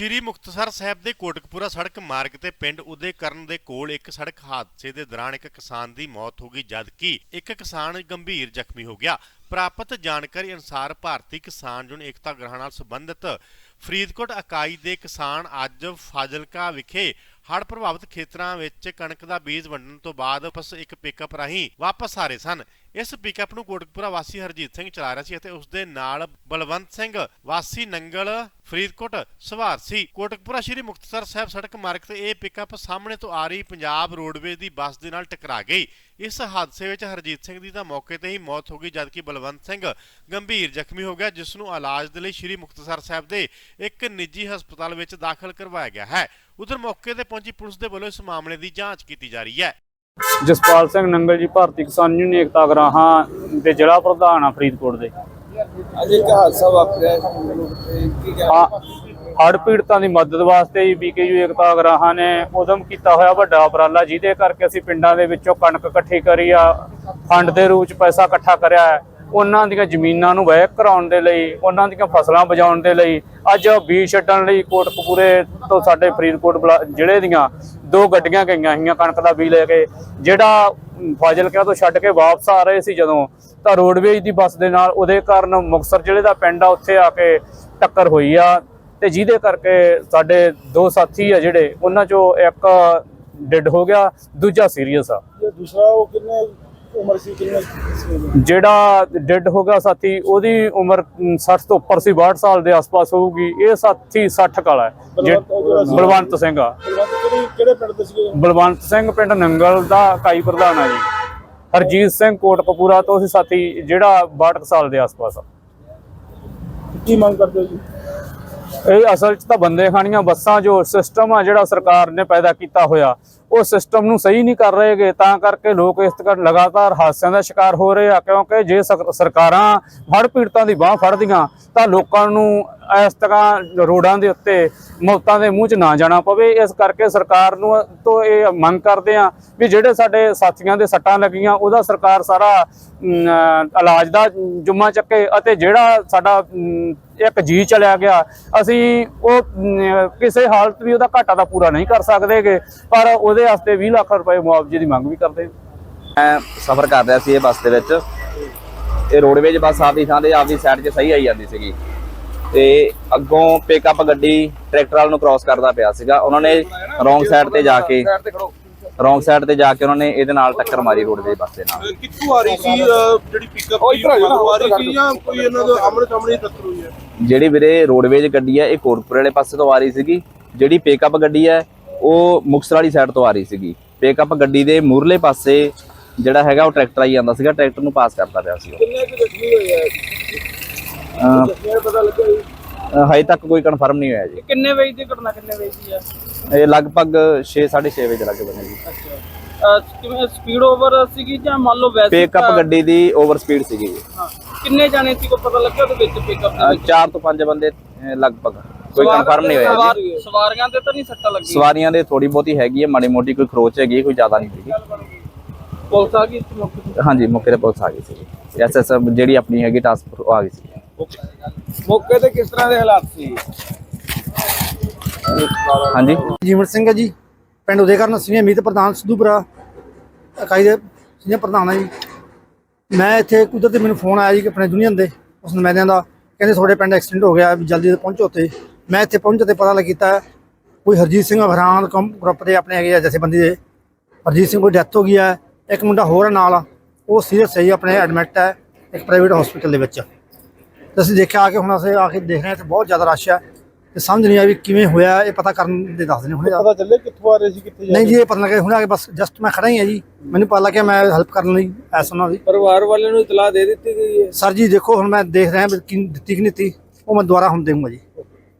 ਸ਼੍ਰੀ ਮੁਕਤਸਰ ਸਾਹਿਬ ਦੇ ਕੋਟਕਪੂਰਾ ਸੜਕ ਮਾਰਗ ਤੇ ਪਿੰਡ ਉਦੇਕਰਨ ਦੇ ਕੋਲ ਇੱਕ ਸੜਕ ਹਾਦਸੇ ਦੇ ਦੌਰਾਨ ਇੱਕ ਕਿਸਾਨ ਦੀ ਮੌਤ ਹੋ ਗਈ ਜਦਕਿ ਇੱਕ ਕਿਸਾਨ ਗੰਭੀਰ ਜ਼ਖਮੀ ਹੋ ਗਿਆ। ਪ੍ਰਾਪਤ ਜਾਣਕਾਰੀ ਅਨੁਸਾਰ ਭਾਰਤੀ ਕਿਸਾਨ ਯੂਨੀਅਨ ਏਕਤਾ ਗ੍ਰਹਿ ਨਾਲ ਸੰਬੰਧਿਤ ਫਰੀਦਕੋਟ ਇਕਾਈ ਦੇ ਕਿਸਾਨ ਅੱਜ ਫਾਜ਼ਿਲਕਾ ਵਿਖੇ ਹੜ੍ਹ ਪ੍ਰਭਾਵਿਤ ਖੇਤਰਾਂ ਵਿੱਚ ਕਣਕ ਦਾ ਬੀਜ ਵੰਡਣ ਤੋਂ ਬਾਅਦ ਵਾਪਸ ਇੱਕ ਪਿਕਅਪ ਰਾਹੀਂ ਵਾਪਸ ਆ ਰਹੇ ਸਨ। ਇਸ ਪਿਕਅਪ ਨੂੰ ਕੋਟਕਪੁਰਾ ਵਾਸੀ ਹਰਜੀਤ ਸਿੰਘ ਚਲਾ ਰਿਹਾ ਸੀ ਅਤੇ ਉਸ ਦੇ ਨਾਲ ਬਲਵੰਤ ਸਿੰਘ ਵਾਸੀ ਨੰਗਲ, ਫਰੀਦਕੋਟ, ਸਵਾਰ ਸੀ। ਕੋਟਕਪੁਰਾ ਸ਼੍ਰੀ ਮੁਕਤਸਰ ਸਾਹਿਬ ਸੜਕ ਮਾਰਗ ਤੇ ਇਹ ਪਿਕਅਪ ਸਾਹਮਣੇ ਤੋਂ ਆ ਰਹੀ ਪੰਜਾਬ ਰੋਡਵੇਜ਼ ਦੀ ਬੱਸ ਦੇ ਨਾਲ ਟਕਰਾ ਗਈ। ਇਸ ਹਾਦਸੇ ਵਿੱਚ ਹਰਜੀਤ ਸਿੰਘ ਦੀ ਤਾਂ ਮੌਕੇ ਤੇ ਹੀ ਮੌਤ ਹੋ ਗਈ, ਜਦਕਿ ਬਲਵੰਤ ਸਿੰਘ ਗੰਭੀਰ ਜ਼ਖਮੀ ਹੋ ਗਿਆ, ਜਿਸ ਨੂੰ ਇਲਾਜ ਦੇ ਲਈ ਸ਼੍ਰੀ ਮੁਕਤਸਰ ਸਾਹਿਬ ਦੇ ਇੱਕ ਨਿੱਜੀ ਹਸਪਤਾਲ ਵਿੱਚ ਦਾਖਲ ਕਰਵਾਇਆ ਗਿਆ ਹੈ। ਉਧਰ ਮੌਕੇ ਤੇ ਪਹੁੰਚੀ ਪੁਲਿਸ ਦੇ ਵੱਲੋਂ ਇਸ ਮਾਮਲੇ ਦੀ ਜਾਂਚ ਕੀਤੀ ਜਾ ਰਹੀ ਹੈ। ਜਸਪਾਲ ਸਿੰਘ ਨੰਗਲ ਜੀ ਭਾਰਤੀ ਕਿਸਾਨ ਯੂਨੀਅਨ ਏਕਤਾ ਗਰਾਹਾਂ ਦੇ ਜ਼ਿਲ੍ਹਾ ਪ੍ਰਧਾਨ ਆ ਫਰੀਦਕੋਟ ਦੇ। ਅੱਜ ਇੱਕ ਹਾਦਸਾ ਵਾਪਰਿਆ ਹੜ੍ਹ ਪੀੜਤਾਂ ਦੀ ਮਦਦ ਵਾਸਤੇ ਜੀ ਬੀਕੇਯੂ ਏਕਤਾ ਗਰਾਹਾਂ ਨੇ ਉਦਮ ਕੀਤਾ ਹੋਇਆ ਵੱਡਾ ਉਪਰਾਲਾ ਜਿਹਦੇ ਕਰਕੇ ਅਸੀਂ ਪਿੰਡਾਂ ਦੇ ਵਿੱਚੋਂ ਕਣਕ ਇਕੱਠੀ ਕਰੀ ਆ ਫੰਡ ਦੇ ਰੂਪ ਚ ਪੈਸਾ ਇਕੱਠਾ ਕਰਿਆ ਹੈ। ਉਹਨਾਂ ਦੀਆਂ ਜ਼ਮੀਨਾਂ ਨੂੰ ਵਹਿ ਕਰਾਉਣ ਦੇ ਲਈ, ਉਹਨਾਂ ਦੀਆਂ ਫਸਲਾਂ ਬਚਾਉਣ ਦੇ ਲਈ, ਅੱਜ ਬੀਜ ਛੱਡਣ ਲਈ ਕੋਟਕਪੂਰੇ ਤੋਂ ਸਾਡੇ ਫਰੀਦਕੋਟ ਜ਼ਿਲ੍ਹੇ ਦੀਆਂ ਦੋ ਗੱਡੀਆਂ ਗਈਆਂ ਸੀਗੀਆਂ, ਕਣਕ ਦਾ ਬੀਜ ਲੈ ਕੇ, ਜਿਹੜਾ ਫਾਜ਼ਿਲਕਾ ਤੋਂ ਛੱਡ ਕੇ ਵਾਪਸ ਆ ਰਹੇ ਸੀ ਜਦੋਂ, ਤਾਂ ਰੋਡਵੇਜ ਦੀ ਬੱਸ ਦੇ ਨਾਲ ਉਹਦੇ ਕਾਰਨ ਮੁਕਤਸਰ ਜ਼ਿਲ੍ਹੇ ਦਾ ਪਿੰਡ ਆ, ਉੱਥੇ ਆ ਕੇ ਟੱਕਰ ਹੋਈ ਆ, ਤੇ ਜਿਹਦੇ ਕਰਕੇ ਸਾਡੇ ਦੋ ਸਾਥੀ ਆ ਜਿਹੜੇ, ਉਹਨਾਂ ਚੋਂ ਇੱਕ ਡੈਡ ਹੋ ਗਿਆ, ਦੂਜਾ ਸੀਰੀਅਸ ਆ। ਦੂਸਰਾ ਉਹ ਕਿੰਨੇ ਉਮਰ ਸੀ ਕਿੰਨੇ ਸੀ ਜਿਹੜਾ ਡੈਡ ਹੋ ਗਿਆ ਸਾਥੀ ਉਹਦੀ ਉਮਰ ਅਮ, 60 ਤੋਂ ਉੱਪਰ ਸੀ 62 ਸਾਲ ਦੇ ਆਸ-ਪਾਸ ਹੋਊਗੀ। ਇਹ ਸਾਥੀ 60 ਕਾਲਾ ਹੈ ਜੇ- ਬਲਵੰਤ ਸਿੰਘ ਆ। ਬਲਵੰਤ ਕਿਹੜੇ ਕਿਹੜੇ ਪਿੰਡ ਦੇ ਸੀਗੇ? ਬਲਵੰਤ ਸਿੰਘ ਪਿੰਡ ਨੰਗਲ ਦਾ ਇਕਾਈ ਪ੍ਰਧਾਨ ਆ ਜੀ। ਹਰਜੀਤ ਸਿੰਘ ਕੋਟਕਪੂਰਾ ਤੋਂ ਸੀ ਸਾਥੀ ਜਿਹੜਾ 62 ਸਾਲ ਦੇ ਆਸ-ਪਾਸ ਆ। ਕੀ ਮੰਗ ਕਰਦੇ ਹੋ ਜੀ? ਇਹ ਅਸਲ 'ਚ ਤਾਂ ਬੰਦੇ ਖਾਣੀਆਂ ਬੱਸਾਂ ਜੋ ਸਿਸਟਮ ਆ ਜਿਹੜਾ ਸਰਕਾਰ ਨੇ ਪੈਦਾ ਕੀਤਾ ਹੋਇਆ ਉਹ ਸਿਸਟਮ ਨੂੰ ਸਹੀ ਨਹੀਂ ਕਰ ਰਹੇਗੇ, ਤਾਂ ਕਰਕੇ ਲੋਕ ਇਸ ਤਰ੍ਹਾਂ ਲਗਾਤਾਰ ਹਾਦਸਿਆਂ ਦਾ ਸ਼ਿਕਾਰ ਹੋ ਰਹੇ ਆ, ਕਿਉਂਕਿ ਜੇ ਸਰ- ਸਰਕਾਰਾਂ ਹੜ੍ਹ ਪੀੜਤਾਂ ਦੀ ਬਾਹ ਫੜਦੀਆਂ, ਤਾਂ ਲੋਕਾਂ ਨੂੰ ਇਸ ਤਰ੍ਹਾਂ ਰੋਡਾਂ ਦੇ ਉੱਤੇ ਮੌਤਾਂ ਦੇ ਮੂੰਹ 'ਚ ਨਾ ਜਾਣਾ ਪਵੇ। ਇਸ ਕਰਕੇ ਸਰਕਾਰ ਨੂੰ ਤੋਂ ਇਹ ਮੰਗ ਕਰਦੇ ਆ ਵੀ ਜਿਹੜੇ ਸਾਡੇ ਸਾਥੀਆਂ ਦੇ ਸੱਟਾਂ ਲੱਗੀਆਂ, ਉਹਦਾ ਸਰਕਾਰ ਸਾਰਾ ਇਲਾਜ ਦਾ ਜੁਮਾ ਚੱਕੇ ਅਤੇ ਜਿਹੜਾ ਸਾਡਾ ਇੱਕ ਜੀ ਚਲਿਆ ਗਿਆ, ਅਸੀਂ ਉਹ ਕਿਸੇ ਹਾਲਤ ਵੀ ਉਹਦਾ ਘਾਟਾ ਤਾਂ ਪੂਰਾ ਨਹੀਂ ਕਰ ਸਕਦੇਗੇ। ਪਰ ਉਹਦੇ ਵਾਸਤੇ 20 ਲੱਖ ਰੁਪਏ ਮੁਆਵਜ਼ੇ ਦੀ ਮੰਗ ਵੀ ਕਰਦੇ ਮੈਂ ਸਫ਼ਰ ਕਰ ਰਿਹਾ ਸੀ ਇਹ ਬੱਸ ਦੇ ਵਿੱਚ। ਇਹ ਰੋਡਵੇਜ ਬੱਸ ਆਪਦੀ ਥਾਂ ਤੇ ਆਪਦੀ ਸਾਈਡ 'ਤੇ ਸਹੀ ਆਈ ਜਾਂਦੀ ਸੀਗੀ। ਤੇ ਅੱਗੋਂ ਪਿਕਅਪ ਗੱਡੀ ਟਰੈਕਟਰ ਵਾਲ ਨੂੰ ਕ੍ਰਾਸ ਕਰਦਾ ਪਿਆ ਸੀਗਾ। ਉਹਨਾਂ ਨੇ ਰੋਂਗ ਸਾਈਡ ਤੇ ਜਾ ਕੇ ਰੋਂਗ ਸਾਈਡ ਤੇ ਜਾ ਕੇ ਉਹਨਾਂ ਨੇ ਇਹਦੇ ਨਾਲ ਟੱਕਰ ਮਾਰੀ ਰੋਡਵੇਜ ਬੱਸ ਦੇ ਨਾਲ। ਕਿੱਥੋਂ ਆ ਰਹੀ ਸੀ ਜਿਹੜੀ ਪਿਕਅਪ ਉਹ ਇੱਧਰ ਆ ਰਹੀ ਸੀ ਜਾਂ ਕੋਈ ਇਹਨਾਂ ਦਾ ਆਮਣੇ ਸਾਹਮਣੇ ਟੱਕਰ ਹੋਈ ਹੈ? ਜਿਹੜੀ ਵੀਰੇ ਰੋਡਵੇਜ ਗੱਡੀ ਹੈ ਇਹ ਕੋਟਪੁਰੇ ਵਾਲੇ ਪਾਸੇ ਤੋਂ ਆ ਰਹੀ ਸੀਗੀ। ਜਿਹੜੀ ਪਿਕਅਪ ਗੱਡੀ ਹੈ ਉਹ ਮੁਕਤਸਰ ਵਾਲੀ ਸਾਈਡ ਤੋਂ ਆ ਰਹੀ ਸੀਗੀ। ਪਿਕਅਪ ਗੱਡੀ ਦੇ ਮੂਰਲੇ ਪਾਸੇ ਜਿਹੜਾ ਹੈਗਾ ਉਹ ਟਰੈਕਟਰ ਆਈ ਜਾਂਦਾ ਸੀਗਾ ਟਰੈਕਟਰ ਨੂੰ ਪਾਸ ਕਰਦਾ ਪਿਆ ਸੀ ਉਹ। ਕਿੰਨੇ ਕੁ ਜ਼ਖਮੀ ਹੋਏ ਆ ਅਹ, ਜ਼ਖਮੀਆਂ ਦਾ ਪਤਾ ਲੱਗਿਆ ਜੀ? ਅਹ ਹਜੇ ਤੱਕ ਕੋਈ ਕਨਫਰਮ ਨਹੀਂ ਹੋਇਆ ਜੀ। ਕਿੰਨੇ ਵਜੇ ਦੀ ਘਟਨਾ ਕਿੰਨੇ ਵਜੇ ਦੀ ਆ? ਇਹ ਲਗਭਗ 6 6:30 ਵਜੇ ਲੱਗੇ ਬਣੇ ਜੀ। ਕਿਵੇਂ ਸਪੀਡ ਓਵਰ ਸੀਗੀ ਜਾਂ ਮੰਨ ਲਓ ਵੈਸੇ ਪਿਕਅਪ ਗੱਡੀ ਦੀ ਓਵਰ ਸਪੀਡ ਸੀਗੀ ਜੀ। ਹਾਂ। ਕਿੰਨੇ ਜਾਣੇ ਸੀ ਕੋ ਪਤਾ ਲੱਗਿਆ ਉਹਦੇ ਵਿੱਚ ਪਿਕਅਪ ਦੇ ਚਾਰ ਤੋਂ ਪੰਜ ਬੰਦੇ ਲਗਭਗ। ਕੋਈ ਕਨਫਰਮ ਨਹੀਂ ਹੋਇਆ ਜੀ। ਸਵਾਰ- ਸਵਾਰੀਆਂ ਤੇ ਤਾਂ ਨਹੀਂ ਸੱਟਾਂ ਲੱਗੀਆਂ। ਸਵਾਰੀਆਂ ਦੇ ਥੋੜੀ ਬਹੁਤੀ ਹੈਗੀ ਹੈ ਮਾੜੀ ਮੋਟੀ ਕੋਈ ਖਰੋਚ ਹੈਗੀ ਕੋਈ ਜ਼ਿਆਦਾ ਨਹੀਂ ਸੀਗੀ। ਪੁਲਿਸ ਆ ਗਈ ਹਾਂਜੀ ਮੌਕੇ ਤੇ ਪੁਲਿਸ ਆ ਗਈ ਸੀ ਐਸਐਸ ਜਿਹੜੀ ਆਪਣੀ ਹੈਗੀ ਟਾਸਕ ਆ ਗਈ ਸੀ ਮੌਕੇ ਤੇ ਕਿਸ ਤਰ੍ਹਾਂ ਦੇ ਹਾਲਾਤ ਸੀ? ਹਾਂਜੀ। ਜੀਵਨ ਸਿੰਘ ਹੈ ਜੀ ਪਿੰਡ ਉਦੇਕਰਨ ਸੀਨੀਅਰ ਮੀਤ ਪ੍ਰਧਾਨ ਸਿੱਧੂਪੁਰਾ ਇਕਾਈ ਦੇ ਸੀਨੀਅਰ ਪ੍ਰਧਾਨ ਹੈ ਜੀ। ਮੈਂ ਇੱਥੇ ਕੁਦਰਤੀ ਮੈਨੂੰ ਫੋਨ ਆਇਆ ਜੀ ਕਿ ਆਪਣੇ ਯੂਨੀਅਨ ਦੇ ਉਸ ਨੁਮਾਇੰਦਿਆਂ ਦਾ। ਕਹਿੰਦੇ ਤੁਹਾਡੇ ਪਿੰਡ ਐਕਸੀਡੈਂਟ ਹੋ ਗਿਆ ਵੀ ਜਲਦੀ ਪਹੁੰਚੋ ਉੱਥੇ। ਮੈਂ ਇੱਥੇ ਪਹੁੰਚ ਤੇ ਪਤਾ ਲੱਗ ਕੀਤਾ ਕੋਈ ਹਰਜੀਤ ਸਿੰਘ ਅਭਰਾਨ ਗਰੁੱਪ ਦੇ ਆਪਣੇ ਹੈਗੇ ਆ ਜਥੇਬੰਦੀ ਦੇ। ਹਰਜੀਤ ਸਿੰਘ ਕੋਈ ਡੈਥ ਹੋ ਗਈ ਹੈ ਇੱਕ ਮੁੰਡਾ ਹੋਰ ਹੈ ਨਾਲ ਉਹ ਸੀਰੀਅਸ ਹੈ ਜੀ ਆਪਣੇ ਐਡਮਿਟ ਹੈ ਇੱਕ ਪ੍ਰਾਈਵੇਟ ਹਸਪੀਟਲ ਦੇ ਵਿੱਚ। ਅਸੀਂ ਦੇਖਿਆ ਆ ਕੇ ਹੁਣ ਅਸੀਂ ਆ ਕੇ ਦੇਖ ਰਹੇ ਹਾਂ ਤੇ ਬਹੁਤ ਜ਼ਿਆਦਾ ਰਸ਼ ਹੈ ਤੇ ਸਮਝ ਨਹੀਂ ਆ ਵੀ ਕਿਵੇਂ ਹੋਇਆ ਇਹ ਪਤਾ ਕਰਨ ਦੇ ਦੱਸਦੇ ਨੇ ਹੁਣੇ ਪਤਾ ਚੱਲੇ ਕਿੱਥੋਂ ਆ ਰਹੇ ਸੀ ਕਿੱਥੇ ਜਾ ਨਹੀਂ ਜੀ ਇਹ ਪਤਾ ਲੱਗਿਆ ਹੁਣੇ ਆ ਕੇ ਬਸ ਜਸਟ ਮੈਂ ਖੜਾ ਹੀ ਹਾਂ ਜੀ ਮੈਨੂੰ ਪਤਾ ਲੱਗਿਆ ਮੈਂ ਹੈਲਪ ਕਰਨ ਲਈ ਐਸ ਉਹਨਾਂ ਦੀ। ਪਰਿਵਾਰ ਵਾਲਿਆਂ ਨੂੰ ਇਤਲਾਹ ਦੇ ਦਿੱਤੀ ਗਈ ਹੈ? ਸਰ ਜੀ ਦੇਖੋ ਹੁਣ ਮੈਂ ਦੇਖ ਰਿਹਾ ਕਿ ਦਿੱਤੀ ਕਿ ਨਹੀਂ ਦਿੱਤੀ ਉਹ ਮੈਂ ਦੁਬਾਰਾ ਹੁਣ ਦੇਵਾਂਗਾ ਜੀ।